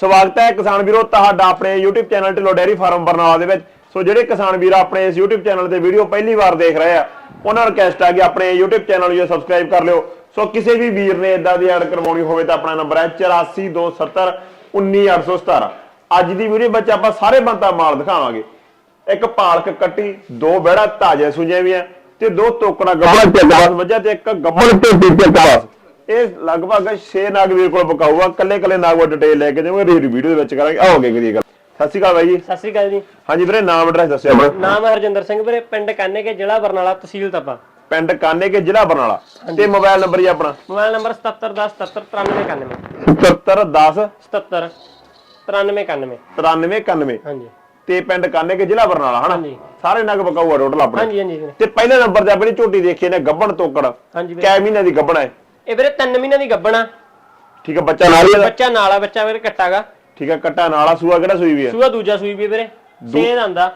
ਸਵਾਗਤ ਹੈ ਕਿਸਾਨ ਵੀਰੋ ਤੁਹਾਡਾ ਆਪਣੇ YouTube channel Dhillon dairy farm Barnala ਦੇ ਵਿੱਚ। ਸੋ ਜਿਹੜੇ ਕਿਸਾਨ ਵੀਰ ਆਪਣੇ ਇਸ YouTube ਚੈਨਲ ਤੇ ਵੀਡੀਓ ਪਹਿਲੀ ਵਾਰ ਦੇਖ ਰਹੇ ਆ ਉਹਨਾਂ ਨੂੰ ਰਿਕਵੈਸਟ ਆ ਕਿ ਆਪਣੇ YouTube ਚੈਨਲ ਨੂੰ ਸਬਸਕ੍ਰਾਈਬ ਕਰ ਲਿਓ। ਸੋ ਕਿਸੇ ਵੀ ਵੀਰ ਨੇ ਇਦਾਂ ਦੀ ਐਡ ਕਰਵਾਉਣੀ ਹੋਵੇ ਤਾਂ ਆਪਣਾ ਨੰਬਰ ਹੈ 8427 19817 ਅੱਜ ਦੀ ਵੀਡੀਓ ਵਿੱਚ ਆਪਾਂ ਸਾਰੇ ਬੰਤਾ ਮਾਲ ਦਿਖਾਵਾਂਗੇ। ਇੱਕ ਪਾਲਕ ਕੱਟੀ ਦੋ ਬਹਿੜਾ ਤਾਜ਼ੇ ਸੁਜੇ ਵੀ ਆ ਤੇ ਦੋ ਟੋਕਰਾ ਗੱਬੜ। ਤੇ ਗਾਸ ਵੱਜਾ ਤੇ ਇੱਕ ਗੱਬੜ। ਤੇ ਦੂਜੇ ਗਾਸ ਇਹ ਲਗਭਗ 6 ਨਾਗ ਵੀਰ ਕੋਲ ਬਕਾਊਗਾ ਕੱਲੇ ਕੱਲੇ ਨਾਗ ਉਹ ਡਿਟੇਲ ਲੈ ਕੇ ਜਾਵਾਂਗੇ ਵੀਡੀਓ ਦੇ ਵਿੱਚ ਕਰਾਂਗੇ। ਆਓਗੇ ਕਰੀਏ ਗੱਲ। ਸਤਿ ਸ਼੍ਰੀ ਅਕਾਲ ਬਾਈ ਜੀ। ਸਤਿ ਸ਼੍ਰੀ ਅਕਾਲ ਜੀ। ਹਾਂਜੀ ਵੀਰੇ ਨਾਮ ਐਡਰੈਸ ਦੱਸਿਓ ਆਪਣਾ। ਨਾਮ ਹੈ ਹਰਜਿੰਦਰ ਸਿੰਘ ਵੀਰੇ ਪਿੰਡ ਕਾਨੇ ਕੇ ਜ਼ਿਲ੍ਹਾ ਬਰਨਾਲਾ ਤਹਿਸੀਲ ਤਪਾ। ਪਿੰਡ ਕਾਨੇ ਕੇ ਜ਼ਿਲ੍ਹਾ ਬਰਨਾਲਾ। ਤੇ ਮੋਬਾਈਲ ਨੰਬਰ ਜੀ ਆਪਣਾ? ਮੋਬਾਈਲ ਨੰਬਰ 7710779391 7710 77 9391 9391 ਹਾਂਜੀ। ਤੇ ਪਿੰਡ ਕਾਨੇ ਕੇ ਜ਼ਿਲ੍ਹਾ ਬਰਨਾਲਾ ਹਨਾ। ਸਾਰੇ ਨਗ ਬਕਾਊਗਾ ਟੋਟਲ ਆਪਣੇ। ਹਾਂਜੀ ਹਾਂਜੀ ਤੇ ਪਹਿਲੇ ਨੰਬਰ ਤੇ ਆਪਣੀ ਝੋਟੀ ਦੇਖੀ ਨੇ ਗੱਬਣ ਤੋਕੜ। ਹਾਂਜੀ ਕੈ ਮਹੀਨੇ ਦੀ ਗੱਬਣ ਹੈ। ਇਹ ਵੀਰੇ 3 ਮਹੀਨਿਆਂ ਦੀ ਗੱਬਣਾ ਠੀਕ ਹੈ ਬੱਚਾ ਨਾਲ ਹੀ ਇਹਦਾ ਬੱਚਾ ਨਾਲ ਆ ਬੱਚਾ ਵੀਰੇ ਕੱਟਾਗਾ ਠੀਕ ਹੈ ਕੱਟਾ ਨਾਲਾ ਸੂਆ ਕਿਹੜਾ ਸੂਈ ਵੀ ਹੈ ਸੂਆ ਦੂਜਾ ਸੂਈ ਵੀ ਵੀਰੇ ਛੇ ਆਂਦਾ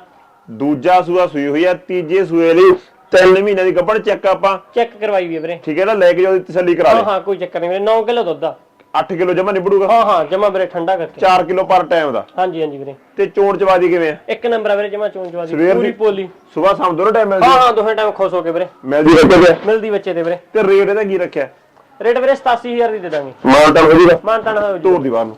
ਦੂਜਾ ਸੂਆ ਸੂਈ ਹੋਈ ਹੈ ਤੀਜੇ ਸੂਏ ਲਈ 3 ਮਹੀਨੇ ਦੀ ਗੱਬਣ ਚੈੱਕ ਆਪਾਂ। ਚੈੱਕ ਕਰਵਾਈ ਵੀ ਵੀਰੇ। ਠੀਕ ਹੈ ਨਾ ਲੈ ਕੇ ਜਾਓ ਦੀ ਤਸੱਲੀ ਕਰਾ ਹਾਂ ਲੈ। ਹਾਂ ਕੋਈ ਚੱਕਰ ਨਹੀਂ ਵੀਰੇ 9 ਕਿਲੋ ਦੁੱਧ ਆ। 8 ਕਿਲੋ ਜਮਾ ਨਿਬੜੂਗਾ। ਹਾਂ ਹਾਂ ਜਮਾ ਵੀਰੇ ਠੰਡਾ ਕਰਕੇ। 4 ਕਿਲੋ ਪਰ ਟਾਈਮ ਦਾ। ਹਾਂਜੀ ਹਾਂਜੀ ਵੀਰੇ। ਤੇ ਚੋਣ ਚਵਾਦੀ ਕਿਵੇਂ ਆ? ਇੱਕ ਨੰਬਰ ਆ ਵੀਰੇ ਜਮਾ ਚੋਂ ਚਵਾ ਦੀ ਸਵੇਰ ਪੂਰੀ ਦੀ? ਪੋਲੀ। ਸਵੇਰ ਸ਼ਾਮ ਦੋਨੋਂ ਟਾਈਮ ਮਿਲਦੀ ਹਾਂ ਹਾਂ ਦੋਹੇ ਟਾਈਮ ਖੁਸ਼ ਹੋ ਕੇ ਵੀਰੇ। ਮਿਲਦੀ ਰੱਖਿਆ ਮਿਲਦੀ ਬੱਚੇ ਤੇ ਵੀਰੇ। ਤੇ ਰੇਟ ਇਹਦਾ ਕੀ ਰੱਖਿਆ? ਰੇਟ ਵੀਰੇ 87000 ਦੀ ਦੇ ਦਾਂਗੇ। ਮਾਨਤਾਨ ਹੋ ਜੂਗਾ। ਮਾਨਤਾਨ ਹੋ ਜੀ ਤੋਰ ਦੀ ਬਾਹਰ ਨੂੰ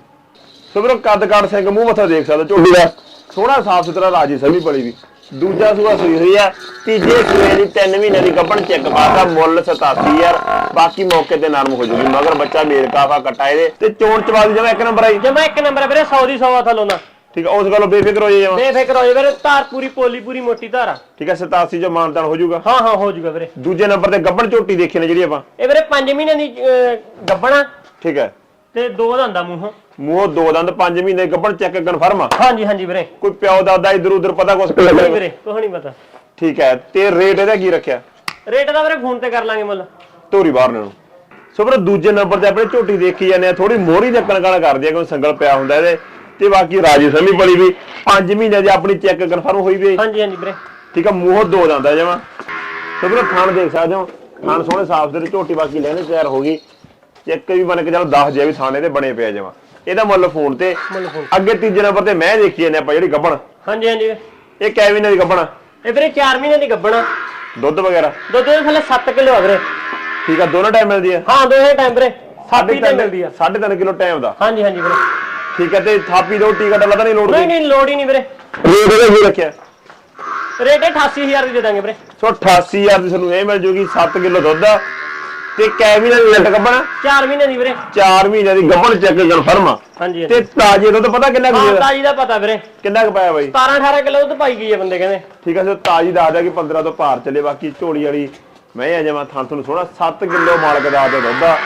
ਸੋ ਵੀਰੋ ਕੱਦ ਕਾਠ ਸਿੰਘ ਮੂੰਹ ਮੱਥਾ ਦੇਖ ਸਕਦਾ ਝੋਟੀ ਦਾ ਸੋਹਣਾ ਸਾਫ਼ ਸੁਥਰਾ ਰਾਜੀ ਸਮੀ ਪਲੀ ਵੀ। ਦੂਜਾ ਸੂਆ ਸੂਈ ਹੋਈ ਆ ਤੀਜੇ ਸੂਏ ਦੀ 3 ਮਹੀਨੇ ਦੀ ਗੱਭਣ ਚੈੱਕ ਪਾਤਾ ਮੁੱਲ 87000 ਬਾਕੀ ਮੌਕੇ ਤੇ ਨਰਮ ਹੋ ਜੂਗੀ ਮਗਰ ਬੱਚਾ ਮੇਲ ਕਾਫਾ ਕੱਟਾ ਇਹਦੇ। ਤੇ ਚੋਣ ਚਵਾਦੀ ਜਮਾ ਇੱਕ ਨੰਬਰ ਆਈ। ਜਮਾ ਇੱਕ ਨੰਬਰ ਆ ਵੀਰੇ 100 ਦੀ 100 ਆ ਥੱਲੋਂ ਨਾ ਠੀਕ ਆ ਉਸ ਗੱਲੋਂ ਬੇਫਿਕਰ ਹੋ ਜਮਾ ਬੇਫਿਕਰ ਹੋ ਜਾ ਵੀਰੇ ਧਾਰ ਪੂਰੀ ਪੋਲੀ ਪੂਰੀ ਮੋਟੀ ਧਾਰ ਆ। ਠੀਕ ਆ 87 ਜੋ ਮਾਨਤਾਨ ਹੋ ਜੂਗਾ ਹਾਂ ਹਾਂ ਹੋ ਜੂਗਾ ਵੀਰੇ। ਦੂਜੇ ਨੰਬਰ ਤੇ ਗੱਭਣ ਝੋਟੀ ਦੇਖੀ ਨੇ ਜਿਹੜੀ ਆਪਾਂ। ਇਹ ਵੀਰੇ 5 ਮਹੀਨਿਆਂ ਦੀ ਗੱਭਣਾ ਠੀਕ ਹੈ ਤੇ ਦੋ ਦੰਦਾ ਮੂੰਹੋਂ। ਮੂੰਹ ਦੋ ਦੰਦ 5 ਮਹੀਨੇ ਗੱਭਣ ਚੈੱਕ ਕਨਫਰਮ ਆ। ਹਾਂਜੀ ਹਾਂਜੀ ਵੀਰੇ। ਕੋਈ ਪਿਓ ਦਾਦਾ ਇਧਰ ਉਧਰ ਪਤਾ ਕੁਛ ਨਹੀਂ ਵੀਰੇ ਕੁਛ ਨਹੀਂ ਪਤਾ। ਠੀਕ ਹੈ ਤੇ ਰੇਟ ਇਹਦਾ ਕੀ ਰੱਖਿਆ? ਰੇਟ ਦਾ ਵੀਰੇ ਫੋਨ ਤੇ ਕਰ ਲਾਂਗੇ ਮੁੱਲ। ਧੋਰੀ ਬਾਹਰ ਨੂੰ। ਸੋ ਫਿਰ ਦੂਜੇ ਨੰਬਰ ਤੇ ਆਪਣੇ ਝੋਟੀ ਦੇਖੀ ਜਾਂਦੇ ਆ ਥੋੜੀ ਮੋਹਰੀ ਚੱਕਣ ਕਾਲਾ ਕਰਦੀ ਆ ਕੋਈ ਸੰਗਲ ਪਿਆ ਹੁੰਦਾ ਇਹਦੇ। ਤੇ ਬਾਕੀ ਰਾਜੀ ਸਮੀ ਬੜੀ ਵੀ। 5 ਮਹੀਨੇ ਦੀ ਆਪਣੀ ਚੈੱਕ ਕਨਫਰਮ ਹੋਈ ਵੀ। ਹਾਂਜੀ ਹਾਂਜੀ ਵੀਰੇ। ਠੀਕ ਆ ਮੂੰਹ ਦੋ ਜਾਂਦਾ ਜਮਾ। ਸੋ ਫਿਰ ਖਾਣ ਦੇਖ ਸਕਦੇ ਹੋ। ਖਾਣ ਸੋਹਣੇ ਸਾਫ਼ ਦੇ ਝੋਟੀ ਬਾਕੀ ਲੈਣੇ ਤਿਆਰ ਹੋ ਗਈ। ਚੈੱਕ ਵੀ ਬਣ ਕੇ ਚਲੋ 10 ਜੇ ਵੀ ਥਾਣੇ ਤੇ ਬਣੇ ਪਿਆ ਜਮਾ। ਇਹਦਾ ਮੁੱਲ ਫੋਨ ਤੇ। ਅੱਗੇ ਤੀਜੇ ਨੰਬਰ ਤੇ ਮੈਂ ਦੇਖੀ ਜਾਂਦੇ ਆਪਾਂ ਜਿਹੜੀ ਗੱਬਣ। ਹਾਂਜੀ ਹਾਂਜੀ। ਇਹ ਕੈ ਮਹੀਨੇ ਦੀ ਗੱਬਣ? ਇਹ ਵੀਰੇ 4 ਮਹੀਨਿਆਂ ਦੀ ਗੱਭਣਾ ਦੁੱਧ ਵਗੈਰਾ? ਦੁੱਧ ਦੇ ਥੱਲੇ 7 ਕਿਲੋ ਆ ਵੀਰੇ। ਠੀਕ ਆ ਦੋਨੋਂ ਟਾਈਮ ਮਿਲਦੀ ਆ? ਹਾਂ ਦੋਹੇ ਟਾਈਮ ਵੀਰੇ। ਸਾਪੀ ਤੇ ਮਿਲਦੀ ਆ। 3.5 ਕਿਲੋ ਟਾਈਮ ਦਾ। ਹਾਂਜੀ ਹਾਂਜੀ ਵੀਰੇ। ਠੀਕ ਹੈ ਤੇ ਥਾਪੀ ਦੋ ਟੀਕਾ ਡੱਲਾ ਤਾਂ ਨਹੀਂ ਲੋੜ ਨਹੀਂ ਨਹੀਂ ਲੋੜ ਹੀ ਨਹੀਂ ਵੀਰੇ। ਰੇਟ ਇਹਦਾ ਕੀ ਰੱਖਿਆ? ਰੇਟ 88000 ਦੀ ਦੇ ਦਾਂਗੇ ਵੀਰੇ। ਸੋ 88000 ਦੀ ਤੁਹਾਨੂੰ ਇਹ ਮਿਲ ਜੂਗੀ 7 ਕਿਲੋ ਦੁੱਧ। ਆ ਤੇ ਕੈ ਮਹੀਨੇ ਦੀ ਲੱਟ ਗੱਬਣ 4 ਮਹੀਨੇ ਦੀ ਵੀਰੇ। 4 ਮਹੀਨੇ ਦੀ ਗੱਬਣ ਚੈੱਕ ਕਨਫਰਮ ਆ। ਹਾਂਜੀ ਤੇ ਤਾਜੇ ਦੁੱਧ ਪਤਾ ਕਿੰਨਾ ਕੁ ਹਾਂ ਦੇ ਤਾਜੀ ਦਾ ਪਤਾ ਵੀਰੇ। ਕਿੰਨਾ ਕੁ ਪਾਇਆ ਬਾਈ? 17 18 ਕਿਲੋ ਦੁੱਧ ਪਾਈ ਗਈ ਹੈ ਬੰਦੇ ਕਹਿੰਦੇ। ਠੀਕ ਹੈ ਸੋ ਤਾਜੀ ਦੱਸ ਦਿਆ ਕਿ 15 ਤੋਂ ਭਾਰ ਚੱਲੇ ਬਾਕੀ ਝੋਲੀ ਵਾਲੀ ਮੈਂ ਆ ਜਾਵਾਂ ਥਾਂ ਤੁਹਾਨੂੰ ਸੋਹਣਾ 7 ਕਿਲੋ ਮਾਲਕ ਦਾ ਦੁੱਧ। ਆ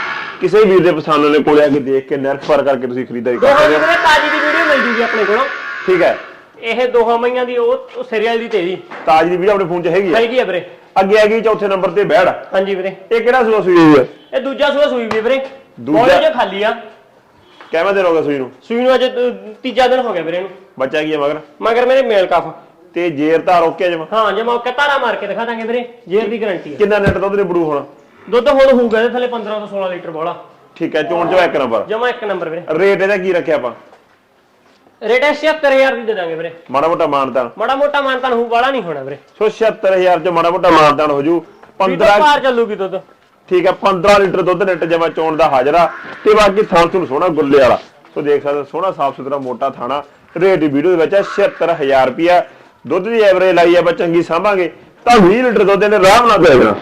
ਕਿਸੇ ਵੀਰ ਦੇ ਪਸੰਦ ਨੇ ਕੋਲੇ ਆ ਕੇ ਦੇਖ ਕੇ ਨਿਰਖ ਪਰ ਕਰਕੇ ਤੁਸੀਂ ਖਰੀਦਦਾਰੀ ਕਰ ਦੋਹਾਂ ਸਕਦੇ ਦੀ ਹੋ। ਵੀਰੇ ਤਾਜੀ ਦੀ ਵੀਡੀਓ ਮਿਲ ਜੂਗੀ ਆਪਣੇ ਕੋਲੋਂ। ਠੀਕ ਹੈ। ਇਹ ਦੋਹਾਂ ਮਈਆਂ ਦੀ ਉਹ ਉਹ ਸਿਰਿਆਲ ਦੀ ਤੇਰੀ। ਤਾਜ ਦੀ ਵੀਡੀਓ ਆਪਣੇ ਫੋਨ 'ਚ ਹੈਗੀ ਆ? ਹੈਗੀ ਆ ਵੀਰੇ। ਅੱਗੇ ਹੈਗੀ ਚੌਥੇ ਨੰਬਰ ਤੇ ਬੈੜ ਹਾਂਜੀ ਵੀਰੇ। ਇਹ ਕਿਹੜਾ ਸੂਆ ਸੂਈ ਹੋਈ ਹੈ ਇਹ ਦੂਜਾ ਸੂਆ ਸੂਈ ਵੀ ਵੀਰੇ। ਦੂਜਾ- ਜੇ ਖਾਲੀ ਆ। ਕਿਵੇਂ ਹੋ ਗਿਆ ਸੂਈ ਨੂੰ? ਸੂਈ ਨੂੰ ਅੱਜ ਤੀਜਾ ਦਿਨ ਹੋ ਗਿਆ ਵੀਰੇ ਨੂੰ ਬੱਚਾ ਕੀ ਹੈ ਮਗਰ? ਮਗਰ ਮੇਰੇ ਮੇਲ ਕਾਫ। ਤੇ ਜੇਰ ਧਾਰ ਓਕੇ ਜਮਾ? ਹਾਂ ਜੇ ਮੌਕੇ ਧਾਰਾ ਮਾਰ ਕੇ ਦਿਖਾ ਦਾਂਗੇ ਵੀਰੇ। ਜੇਰ ਦੀ ਗਾਰੰਟੀ ਹੈ ਕਿੰਨਾ ਲੀਟਰ ਦੁੱਧ ਨੇ ਬੜੂ ਹੁਣ? ਦੁੱਧ ਹੁਣ ਹੋਊਗਾ ਇਹਦੇ ਥੱਲੇ 15 ਤੋਂ 16 ਲੀਟਰ ਬੋਲਾ ਠੀਕ ਹੈ ਚੋਣ ਚੋ ਇੱਕ ਨੰਬਰ। ਜਮਾ ਇੱਕ ਨੰਬਰ ਵੀਰੇ। ਰੇਟ ਇਹਦਾ ਕੀ ਰੱਖਿਆ ਆਪਾਂ? ਰੇਟ ਹੈ 76000 ਦੀ ਦੇ ਦਾਂਗੇ ਵੀਰੇ। ਮਾੜਾ ਮੋਟਾ ਮਾਨਤਾਨ। ਮਾੜਾ ਮੋਟਾ ਮਾਨਤਾਨ ਹੋਊ ਵਾਲਾ ਨਹੀਂ ਹੋਣਾ ਵੀਰੇ। ਸੋ 76000 ਚ ਮਾੜਾ ਮੋਟਾ ਮਾਨਤਾਨ ਹੋ ਜੂ। ਵੀ ਤਾਂ 15 ਪਾਰ ਚੱਲੂਗੀ ਦੁੱਧ। ਠੀਕ ਹੈ 15 ਲੀਟਰ ਦੁੱਧ ਨੈਟ ਜਮਾ ਚੋਣ ਦਾ ਹਾਜ਼ਰਾ। ਤੇ ਬਾਕੀ ਥਾਂ ਤੁਹਾਨੂੰ ਸੋਹਣਾ ਗੁੱਲੇ ਵਾਲਾ। ਸੋ ਦੇਖ ਸਕਦੇ ਸੋਹਣਾ ਸਾਫ਼ ਸੁਥਰਾ ਮੋਟਾ ਥਾਣਾ। ਰੇਟ ਦੀ ਵੀਡੀਓ ਦੇ ਵਿੱਚ ਹੈ 76000 ਰੁਪਿਆ ਦੁੱਧ ਦੀ ਐਵਰੇਜ ਲਾਈ ਆਪਾਂ ਚੰਗੀ ਸਾਂਭਾਂਗੇ। ਤਾਂ 20 ਲੀਟਰ ਦੁੱਧ ਇਹਨੇ ਆਰਾਮ ਨਾਲ ਦੇਣਾ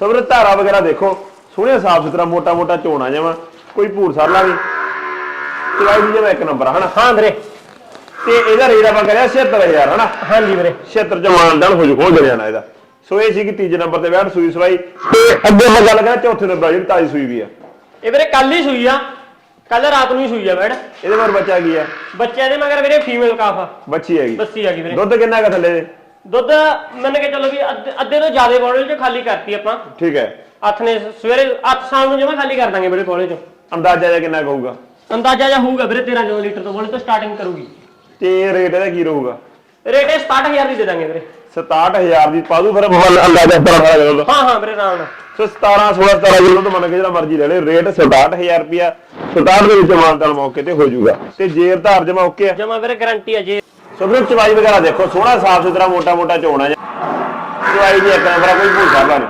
ਸੋ ਵੀਰੇ ਧਾਰਾ ਵਗੈਰਾ ਦੇਖੋ ਸੋਹਣਾ ਸਾਫ਼ ਸੁਥਰਾ ਮੋਟਾ ਮੋਟਾ ਝੋਣਾ ਜਮਾ ਕੋਈ ਭੂਰ ਸਰਲਾ ਨਹੀਂ ਚਵਾਈ ਦੀ ਜਮਾ ਇੱਕ ਨੰਬਰ ਹਨਾ? ਹਾਂ ਵੀਰੇ। ਤੇ ਇਹਦਾ ਰੇਟ ਆਪਾਂ ਕਰਿਆ 76000 ਹਨਾ? ਹਾਂਜੀ ਵੀਰੇ। 76 ਚ ਮਾਨਦਾਨ ਹੋ ਜੂ ਹੋ ਜਾਣਾ ਇਹਦਾ। ਸੋ ਇਹ ਸੀ ਕਿ ਤੀਜੇ ਨੰਬਰ ਤੇ ਬੈਠ ਸੂਈ ਸਵਾਈ। ਤੇ ਅੱਗੇ ਮੈਂ ਗੱਲ ਕਰਾਂ ਚੌਥੇ ਨੰਬਰ ਜਿਹੜੀ ਤਾਜੀ ਸੂਈ ਵੀ ਆ। ਇਹ ਵੀਰੇ ਕੱਲ ਹੀ ਸੂਈ ਆ। ਕੱਲ ਰਾਤ ਨੂੰ ਹੀ ਸੂਈ ਆ ਬੈੜ ਇਹਦੇ ਬਾਰੇ ਬੱਚਾ ਕੀ ਆ? ਬੱਚਿਆਂ ਦੇ ਮਗਰ ਵੀਰੇ ਫੀਮੇਲ ਕਾਫ ਆ। ਬੱਚੀ ਹੈਗੀ। ਬੱਸੀ ਆ ਗਈ ਵੀਰੇ। ਦੁੱਧ ਕਿੰਨਾ ਕਾ ਥੱਲੇ? ਦੁੱਧ ਮੰਨ ਕੇ ਚੱਲੋ ਵੀ ਅੱਧੇ ਅੱਧੇ ਤੋਂ ਜ਼ਿਆਦਾ ਬੋਟਲ ਚ ਖਾਲੀ ਕਰਤੀ ਆਪਾਂ। ਠੀਕ ਹੈ। ਅੱਠ ਨੇ ਸਵੇਰੇ 8 ਸ਼ਾਮ ਨੂੰ ਜਮਾ ਖਾਲੀ ਕਰ ਦਾਂਗੇ ਵੀਰੇ ਕੋਲੇ ਚ। ਅੰਦਾਜ਼ਾ ਜਿਹਾ ਕਿੰਨਾ ਕੁ ਹੋਊਗਾ? ਅੰਦਾਜ਼ਾ ਜਿਹਾ ਹੋਊਗਾ ਵੀਰੇ 13 14 ਲੀਟਰ ਤੋਂ ਬੋਲੇ ਤੋਂ ਸਟਾਰਟਿੰਗ ਕਰੂਗੀ। ਤੇ ਰੇਟ ਇਹਦਾ ਕੀ ਰਹੂਗਾ? ਰੇਟ ਇਹ 67000 ਦੀ ਦੇ ਦਾਂਗੇ ਵੀਰੇ। 67000 ਦੀ ਪਾਦੂ ਫਿਰ ਮੁੱਲ ਅੰਦਾਜ਼ਾ ਕਰਾ ਲਓ ਹਾਂ ਹਾਂ ਵੀਰੇ ਆਰਾਮ ਨਾਲ। ਸੋ 17 16 17 ਕਿਲੋ ਤੋਂ ਮੰਨ ਕੇ ਜਿਹੜਾ ਮਰਜ਼ੀ ਲੈ ਲੈ ਰੇਟ 67000 ਰੁਪਿਆ 67 ਦੇ ਵਿੱਚ ਮਾਨਤਾਲ ਮੌਕੇ ਤੇ ਹੋ ਜਾਊਗਾ। ਤੇ ਜੇਰ ਧਾਰ ਜਮਾ ਓਕੇ ਆ? ਜਮਾ ਵੀਰੇ ਗਾਰੰਟੀ ਹੈ ਜੀ ਸੋ ਫਿਰ ਚਵਾਈ ਵਗੈਰਾ ਦੇਖੋ ਸੋਹਣਾ ਸਾਫ਼ ਸੁਥਰਾ ਮੋਟਾ ਮੋਟਾ ਚੋਣਾ ਜਾਂ ਚਵਾਈ ਦੀ ਇੱਕ ਨੰਬਰ ਕੋਈ ਭੂਸਾ ਨਹੀਂ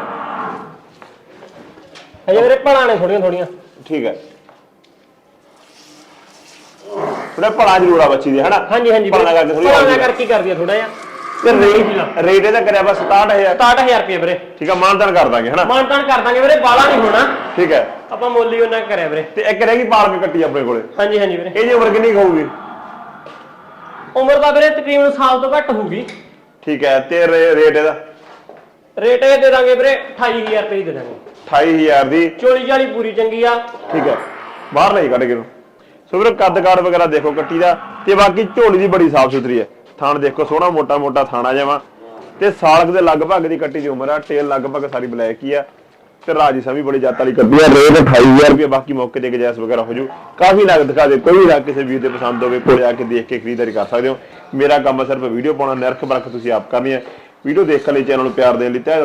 ਹਜੇ ਵੀਰੇ ਭਲਾ ਨੇ ਥੋੜੀਆਂ ਥੋੜੀਆਂ। ਠੀਕ ਹੈ। ਥੋੜਾ ਭਲਾ ਜ਼ਰੂਰ ਆ ਬੱਚੀ ਦੀ ਹਨਾ? ਹਾਂਜੀ ਹਾਂਜੀ ਭਲਾ ਕਰਕੇ ਥੋੜੀ ਭਲਾ ਕਰਕੇ ਹੀ। ਕਰਦੀ ਆ ਥੋੜਾ ਜਿਹਾ? ਤੇ ਰੇਟ ਰੇਟ ਇਹਦਾ ਕਰਿਆ ਬਸ 67000 67000 ਰੁਪਏ ਵੀਰੇ। ਠੀਕ ਆ ਮਾਨਤਾਨ ਕਰ ਦਾਂਗੇ ਹਨਾ? ਮਾਨਤਾਨ ਕਰ ਦਾਂਗੇ ਵੀਰੇ ਬਾਲਾ ਨਹੀਂ ਹੋਣਾ। ਠੀਕ ਹੈ। ਆਪਾਂ ਮੁੱਲ ਹੀ ਉਹਨਾਂ ਕਰਿਆ ਵੀਰੇ। ਤੇ ਇੱਕ ਰਹਿ ਗਈ ਪਾਲ ਕੇ ਕੱਟੀ ਆਪਣੇ ਕੋਲੇ। ਹਾਂਜੀ ਹਾਂਜੀ ਵੀਰੇ। ਇਹਦੀ ਉਮਰ ਕਿੰਨੀ ਕੁ ਹੋਊਗੀ? ਉਮਰ ਤਾਂ ਵੀਰੇ ਤਕਰੀਬਨ ਸਾਲ ਤੋਂ ਘੱਟ ਹੋਊਗੀ। ਠੀਕ ਹੈ ਤੇ ਰੇ- ਰੇਟ ਇਹਦਾ? ਰੇਟ ਇਹ ਦੇ ਦਾਂਗੇ ਵੀਰੇ 28000 ਰੁਪਏ ਹੀ ਦੇ ਦਾਂਗੇ। 28000 ਦੀ? ਚੋਲੀ ਚਾਲੀ ਪੂਰੀ ਚੰਗੀ ਆ। ਠੀਕ ਹੈ ਬਾਹਰ ਨਹੀਂ ਕੱਢ ਕੇ ਨੂੰ ਸੋ ਵੀਰੇ ਕੱਦ ਕਾੜ ਵਗੈਰਾ ਦੇਖੋ ਕੱਟੀ ਦਾ ਤੇ ਬਾਕੀ ਝੋਲੀ ਦੀ ਬੜੀ ਸਾਫ਼ ਸੁਥਰੀ ਹੈ। ਥਾਣ ਦੇਖੋ ਸੋਹਣਾ ਮੋਟਾ ਮੋਟਾ ਥਾਣਾ ਜਾਵਾ ਤੇ ਸਾਲਕ ਦੇ ਲਗਭਗ ਦੀ ਕੱਟੀ ਦੀ ਉਮਰ ਆ ਟੇਲ ਲਗਭਗ ਸਾਰੀ ਬਲੈਕ ਹੀ ਆ। ਤੇ ਰਾਜੀ ਵੀ ਬੜੀ ਜਾਤ ਵਾਲੀ ਕਰਦੀ ਹੈ ਰੇਟ 28000 ਰੁਪਏ ਬਾਕੀ ਮੌਕੇ ਤੇ ਗਜੈਸ ਵਗੈਰਾ ਹੋ ਜੂ। ਕਾਫੀ ਨਗ ਦਿਖਾ ਦੇ, ਕੋਈ ਨਾ ਕਿਸੇ ਵੀਰ ਦੇ ਪਸੰਦ ਹੋਵੇ, ਕੋਲੇ ਆ ਕੇ ਦੇਖ ਕੇ ਖਰੀਦਦਾਰੀ ਕਰ ਸਕਦੇ ਹੋ। ਮੇਰਾ ਕੰਮ ਸਿਰਫ ਵੀਡੀਓ ਪਾਉਣਾ ਨਿਰਖ ਬਰਖ ਤੁਸੀਂ ਆਪ ਕਰਨੀ ਹੈ ਵੀਡੀਓ ਦੇਖਣ ਲਈ ਚੈਨਲ ਨੂੰ ਪਿਆਰ ਦੇਣ ਲਈ ਤਹਿ